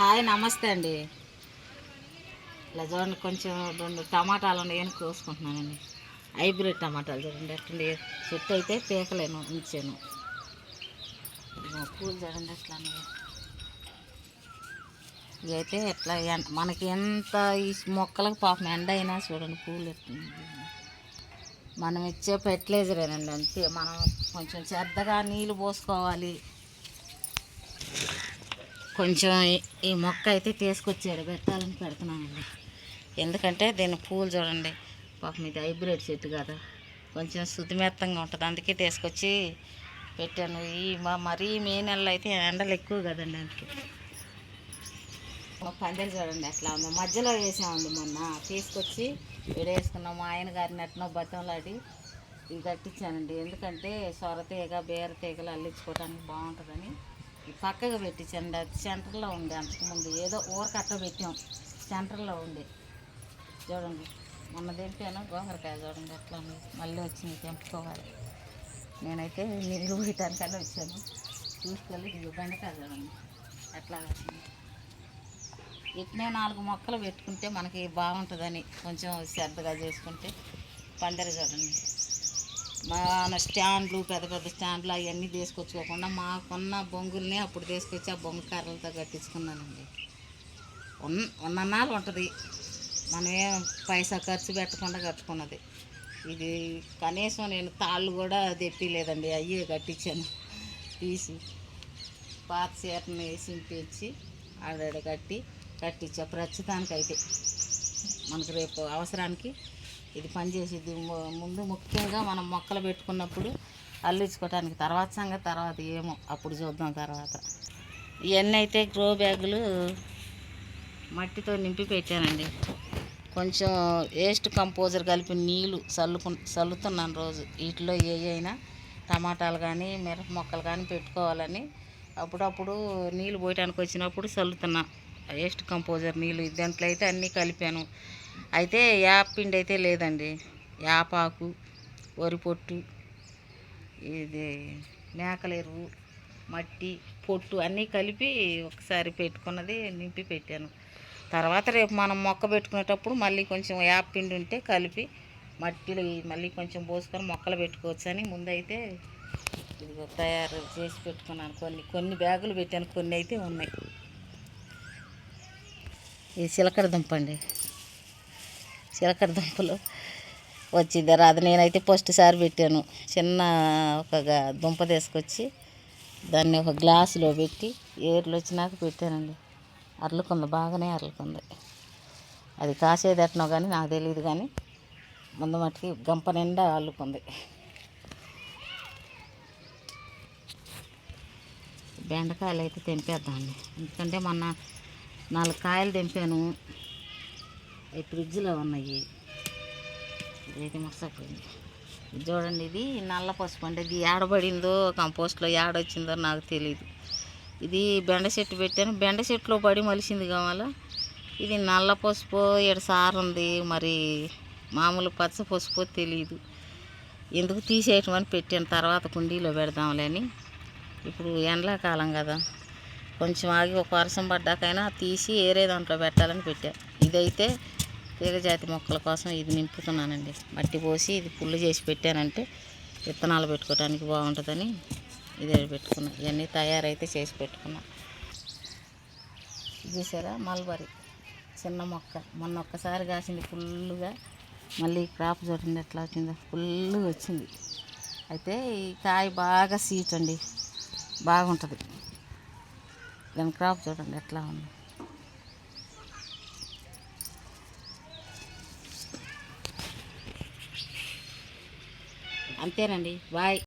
Hi నమస్తే అండి. ఇలా చూడండి కొంచెం రెండు టమాటాలు ఉన్నాయి కోసుకుంటున్నానండి. హైబ్రిడ్ టమాటాలు చూడండి ఎట్లా చెట్టు అయితే పీకలేను ఉంచాను. పూలు చూడండి ఎట్లా ఉన్నాయి. ఇవైతే ఎట్లా మనకి ఎంత ఈ మొక్కలకు పాపం ఎండ అయినా చూడండి పూలు మనం ఇచ్చే ఫెర్టిలైజరేనండి అంతే. మనం కొంచెం శ్రద్ధగా నీళ్ళు పోసుకోవాలి. కొంచెం ఈ- మొక్క అయితే తీసుకొచ్చాడు. పెట్టాలని పెడుతున్నానండి. ఎందుకంటే దీని పూలు చూడండి. పాపం ఇది హైబ్రిడ్ చెట్టు కదా. కొంచెం శుద్ధిమెత్తంగా ఉంటుంది. అందుకే తీసుకొచ్చి పెట్టాను. ఈ మా మరీ మే నెలలో అయితే ఎండలు ఎక్కువ కదండి అందుకే. పందిరి చూడండి అట్లా ఉందో. మధ్యలో వేసామండి మొన్న. తీసుకొచ్చి విడేసుకున్నాం. మా ఆయన గారిని ఎట్నో బతంలాడి ఇది కట్టించానండి. ఎందుకంటే సొర తీగ బీర తీగలు అల్లించుకోవడానికి బాగుంటుందని పక్కగా పెట్టించండి అది సెంటర్లో ఉంది అంతకుముందు ఏదో ఊరకట్ట పెట్టాం. సెంటర్లో ఉంది చూడండి. మొన్న తెంపాను గోంగరకాయ చూడండి ఎట్లా ఉంది. మళ్ళీ వచ్చింది తెంపుకోవాలి. నేనైతే నీళ్ళు పోయటానికన్నా వచ్చాను. చూసుకెళ్ళి ఇది బెండకాయ చూడండి. ఎట్లా వచ్చింది. ఇట్నే నాలుగు మొక్కలు పెట్టుకుంటే మనకి బాగుంటుందని కొంచెం శ్రద్ధగా చేసుకుంటే పండరు చూడండి. మన స్టాండ్లు పెద్ద పెద్ద స్టాండ్లు అవన్నీ తీసుకొచ్చుకోకుండా మాకున్న బొంగుల్ని అప్పుడు తీసుకొచ్చి ఆ బొంగు కర్రలతో కట్టించుకున్నానండి. ఉన్న ఉన్నన్నాళ్ళు ఉంటుంది. మనమే పైసా ఖర్చు పెట్టకుండా కట్టుకున్నది. ఇది కనీసం నేను తాళ్ళు కూడా తెప్పిలేదండి. అయ్యే కట్టించాను. తీసి పాత చీరని సింపించి ఆడాడ కట్టి కట్టించా ప్రస్తుతానికి అయితే మనకు రేపు అవసరానికి ఇది పనిచేసేది ముందు ముఖ్యంగా మనం మొక్కలు పెట్టుకున్నప్పుడు అల్లించుకోవటానికి తర్వాత సంగతి తర్వాత ఏమో. అప్పుడు చూద్దాం తర్వాత. ఇవన్నీ అయితే గ్రో బ్యాగులు మట్టితో నింపి పెట్టానండి. కొంచెం వేస్ట్ కంపోజర్ కలిపి నీళ్ళు చల్లుకు చల్లుతున్నాను రోజు. వీటిలో ఏ అయినా టమాటాలు కానీ మిరప మొక్కలు కానీ పెట్టుకోవాలని అప్పుడప్పుడు నీళ్ళు పోయటానికి వచ్చినప్పుడు చల్లుతున్నా. వేస్ట్ కంపోజర్ నీళ్ళు దాంట్లో అయితే అన్నీ కలిపాను. అయితే యాప్ పిండి అయితే లేదండి. యాపాకు వరి పొట్టు ఇది మేకల ఎరువు మట్టి పొట్టు అన్నీ కలిపి ఒకసారి పెట్టుకున్నది నింపి పెట్టాను. తర్వాత రేపు మనం మొక్క పెట్టుకునేటప్పుడు మళ్ళీ కొంచెం యాప్ పిండి ఉంటే కలిపి మట్టిలో మళ్ళీ కొంచెం పోసుకొని మొక్కలు పెట్టుకోవచ్చు అని ముందైతే ఇదిగో తయారు చేసి పెట్టుకున్నాను. కొన్ని కొన్ని బ్యాగులు పెట్టాను. కొన్ని అయితే ఉన్నాయి. ఇది చిలకడ దుంపండి చిలకడ దుంపలు వచ్చింది. రాదు నేనైతే ఫస్ట్ సారి పెట్టాను. చిన్న ఒక దుంప తీసుకొచ్చి దాన్ని ఒక గ్లాసులో పెట్టి ఏర్లు వచ్చినాక పెట్టానండి. అర్లుకుంది బాగానే అర్లుకుంది. అది కాసేది ఎట్నో కానీ నాకు తెలియదు కానీ ముందు మట్టుకి గంప నిండా అల్లుకుంది. బెండకాయలు అయితే తెంపేద్దామండి. ఎందుకంటే మొన్న నాలుగు కాయలు తెంపాను. అవి ఫ్రిడ్జ్లో ఉన్నాయి. ఇదైతే మర్చిపోయింది ఇది చూడండి ఇది నల్ల పసుపు అంటే ఇది ఏడబడిందో కంపోస్ట్లో ఏడొచ్చిందో నాకు తెలియదు ఇది బెండ చెట్టు పెట్టాను. బెండ చెట్టులో పడి మలిసింది కావాల? ఇది నల్ల పసుపు ఇక్కడ సారు ఉంది. మరి మామూలు పచ్చ పసుపు తెలియదు ఎందుకు తీసేయటం అని పెట్టాను. తర్వాత కుండీలో పెడదాంలే అని. ఇప్పుడు ఎండాకాలం కదా. కొంచెం ఆగి ఒక వర్షం పడ్డాకైనా తీసి ఏరే దాంట్లో పెట్టాలని పెట్టా. ఇదైతే తీగజాతి మొక్కల కోసం ఇది నింపుతున్నానండి. మట్టి పోసి ఇది పుల్లు చేసి పెట్టానంటే విత్తనాలు పెట్టుకోవడానికి బాగుంటుందని ఇది పెట్టుకున్నా. ఇవన్నీ తయారైతే చేసి పెట్టుకున్నా. చూసారా? మల్బరీ. చిన్న మొక్క. మొన్న ఒక్కసారి కాసింది ఫుల్లుగా. మళ్ళీ క్రాప్ చూడండి ఎట్లా వచ్చిందో. ఫుల్గా వచ్చింది. అయితే ఈ కాయ బాగా సీట్ అండి బాగుంటుంది. దాని క్రాప్ చూడండి ఎట్లా ఉంది. అంతేనండి. బాయ్.